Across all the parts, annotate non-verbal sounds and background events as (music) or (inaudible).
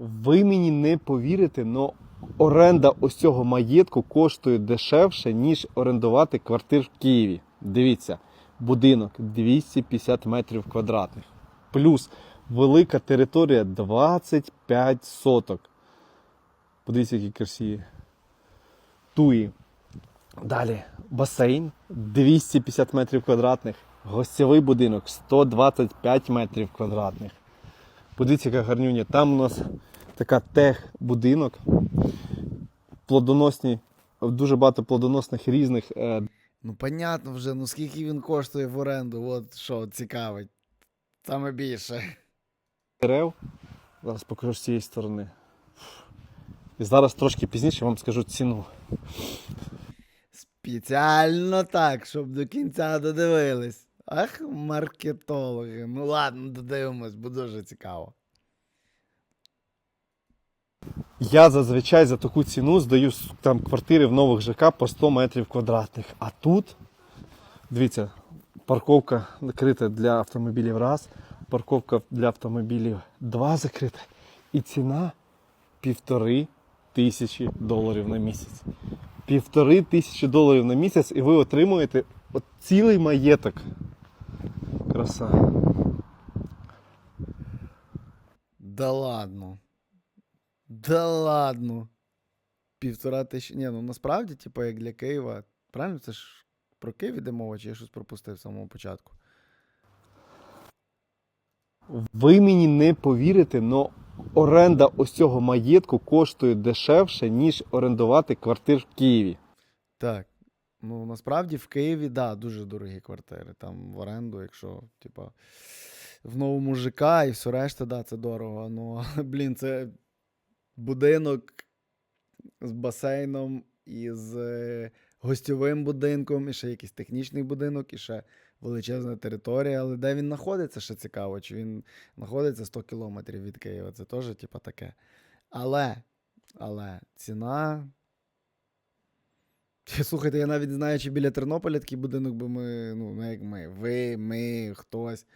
Ви мені не повірите, але оренда ось цього маєтку коштує дешевше, ніж орендувати квартир в Києві. Дивіться, будинок 250 метрів квадратних. Плюс велика територія 25 соток. Подивіться, які красиві. Туї. Далі басейн 250 метрів квадратних. Гостєвий будинок 125 метрів квадратних. Подивіться, яка гарнюня. Там у нас така тех-будинок. Плодоносні, дуже багато плодоносних різних е, Ну, понятно вже, ну скільки він коштує в оренду, от що цікавить. Саме більше. дерев. Зараз покажу з цієї сторони. І зараз трошки пізніше вам скажу ціну. Спеціально так, щоб до кінця додивились. Ах, маркетологи. Ну ладно, додивимось, бо дуже цікаво. Я зазвичай за таку ціну здаю там квартири в нових ЖК по 100 метрів квадратних. А тут, дивіться, парковка накрита для автомобілів раз, парковка для автомобілів два закрита. І ціна півтори тисячі доларів на місяць. Півтори тисячі доларів на місяць, і ви отримуєте от цілий маєток. Краса. Да ладно. Да ладно. Півтора тисячі. Ні, ну насправді, типу, як для Києва. Правильно, це ж про Київ іде мова, чи я щось пропустив з самого початку. Ви мені не повірите, але оренда ось цього маєтку коштує дешевше, ніж орендувати квартир в Києві. Так. Ну, насправді в Києві, да, дуже дорогі квартири. Там в оренду, якщо, типа, в новому ЖК і все решта, да, це дорого. Ну, (laughs) блін, це будинок з басейном і з е, гостьовим будинком, і ще якийсь технічний будинок, і ще величезна територія. Але де він знаходиться, ще цікаво, чи він знаходиться 100 кілометрів від Києва. Це теж, типа, таке. Але, але ціна. Слухайте, я навіть знаю, чи біля Тернополя такий будинок би ми, ну, не як ми, ви, ми, хтось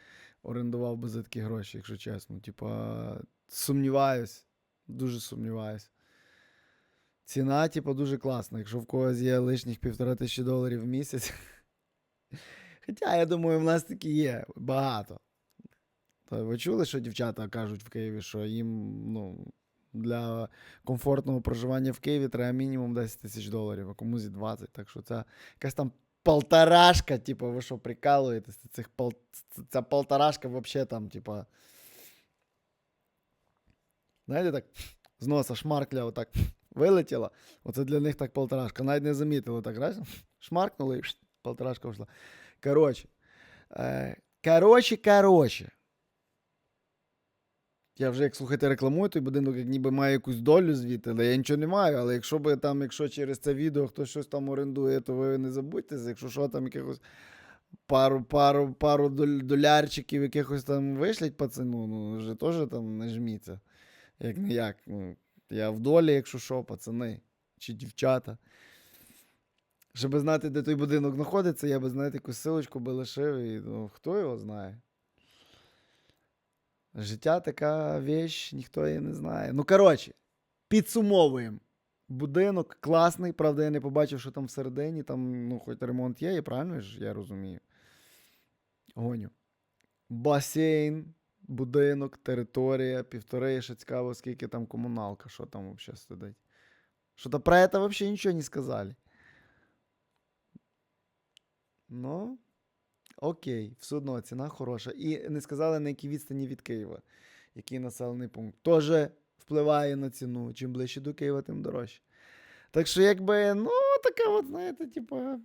орендував би за такі гроші, якщо чесно. Типа, сумніваюсь, дуже сумніваюсь. Ціна, типа, дуже класна. Якщо в когось є лишніх півтора тисячі доларів в місяць. (laughs) Хоча, я думаю, в нас такі є багато. То ви чули, що дівчата кажуть в Києві, що їм, ну, для комфортного проживання в Києві треба мінімум 10 тисяч доларів, а комусь і 20. Так що це якась там полторашка, типу, ви що прикалуєтесь? Цих пол... Ця полторашка взагалі там, типа. Знаєте, так з носа шмаркля отак вилетіла. Оце для них так полторашка. Навіть не замітили так, раз? Шмаркнули і полторашка вийшла. Коротше. Е, коротше, коротше. Я вже, як слухайте, рекламую той будинок, як ніби має якусь долю звідти, але я нічого не маю. Але якщо би там, якщо через це відео хтось щось там орендує, то ви не забудьте, якщо що там якихось пару, пару, пару долярчиків якихось там вишлять пацану, ну вже теж там не жміться. Як не як. Ну, я в долі, якщо що, пацани чи дівчата. Щоб знати, де той будинок знаходиться, я би, знаєте, якусь силочку би лишив, і ну, хто його знає. Життя така вещь, ніхто її не знає. Ну, коротше, підсумовуємо. Будинок класний, правда, я не побачив, що там всередині, там, ну, хоч ремонт є, і правильно ж я розумію. Гоню. Басейн, будинок, територія, півтори, ще цікаво, скільки там комуналка, що там взагалі сидить. Що-то про это взагалі нічого не сказали. Ну, Окей, все одно ціна хороша. І не сказали, на якій відстані від Києва, який населений пункт. Теж впливає на ціну. Чим ближче до Києва, тим дорожче. Так що, якби, ну, така от, знаєте, типу.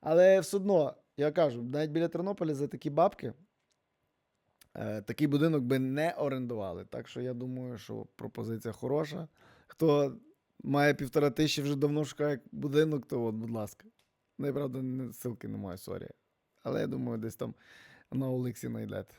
Але все одно, я кажу, навіть біля Тернополя за такі бабки е, такий будинок би не орендували. Так що я думаю, що пропозиція хороша. Хто має півтора тисячі вже давно шукає будинок, то от, будь ласка. Ну, ссылки немає, сорі. Але я думаю, десь там на Олексі знайдете.